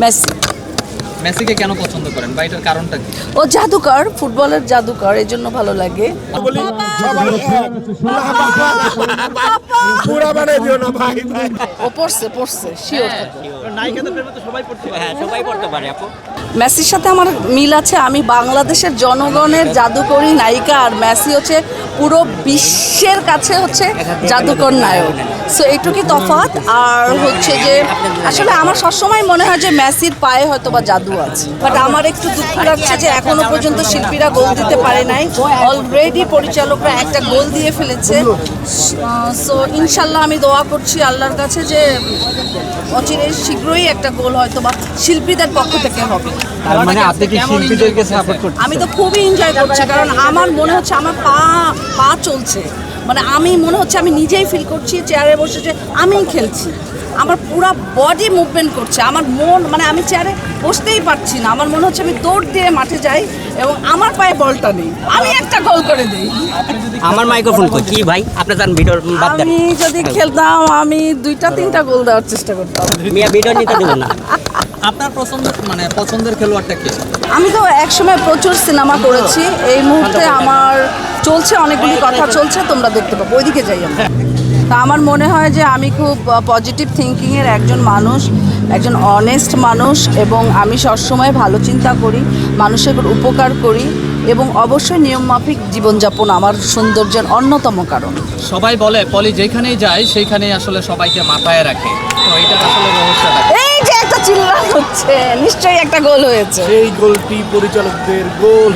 Messi. মেসিকে কেন পছন্দ করেন? বা এটার কারণটা কি? ও জাদুকর ফুটবলের জাদুকর এই জন্য ভালো লাগে। বলি পুরা বানাই দিও না ভাই। ভাই ও পড়ছে পড়ছে শিওর হ্যাঁ সবাই পড়তে পারে আপু। মেসির সাথে আমার মিল আছে। আমি বাংলাদেশের জনগণের জাদুকরী নায়িকা আর মেসি হচ্ছে পুরো বিশ্বের কাছে হচ্ছে জাদুকর নায়ক। সো এইটুকুই তফাৎ। আর হচ্ছে যে আসলে আমার সবসময় মনে হয় যে মেসির পায়ে হয়তো বা জাদু আছে। বাট আমার একটু দুঃখ লাগছে যে এখনও পর্যন্ত শিল্পীরা গোল দিতে পারে নাই। অলরেডি পরিচালকরা একটা গোল দিয়ে ফেলেছে। সো ইনশাল্লাহ আমি দোয়া করছি আল্লাহর কাছে যে অচিরে শীঘ্রই একটা গোল হয়তো বা শিল্পীদের পক্ষ থেকে হবে। মানে আপনি কি শিল্পীদেরকে সাপোর্ট করছেন আমি তো খুবই এনজয় করছি। কারণ আমার মনে হচ্ছে আমার পা পা চলছে। মানে আমি মনে হচ্ছে আমি নিজেই ফিল করছি চেয়ারে বসে যে আমিই খেলছি। আমার পুরো বডি মুভমেন্ট করছে আমার মন মানে আমি চেয়ারে বসতেই পারছি না। আমার মনে হচ্ছে আমি দৌড় দিয়ে মাঠে যাই এবং আমার পায়ে বলটা নেই। আমি একটা গোল করে দিই। আমার মাইক্রোফোন কই? কি ভাই? আপনি জান ভিডিও বাদ দেন। আমি যদি খেলতাম আমি দুইটা তিনটা গোল দেওয়ার চেষ্টা করতাম। মিয়া ভিডিও নিতে দেবো না। আপনার পছন্দ মানে পছন্দের খেলোয়াড়টা কে? আমি তো একসময় প্রচুর সিনেমা করেছি। এই মুহূর্তে আমার চলছে অনেকগুলি কথা চলছে তোমরা দেখতে পাবো। ওইদিকে যাই আমরা। তা আমার মনে হয় যে আমি খুব পজিটিভ থিঙ্কিংয়ের একজন মানুষ একজন অনেস্ট মানুষ এবং আমি সবসময় ভালো চিন্তা করি মানুষের উপকার করি এবং অবশ্যই নিয়মমাফিক জীবনযাপন আমার সৌন্দর্যের অন্যতম কারণ। সবাই বলে পলি যেখানেই যায় সেইখানেই আসলে সবাইকে মাথায় রাখে। তো এটার আসলে রহস্যটা এই যে একটা চিল্লা হচ্ছে নিশ্চয়ই একটা গোল হয়েছে। সেই গোলটি পরিচালকদের গোল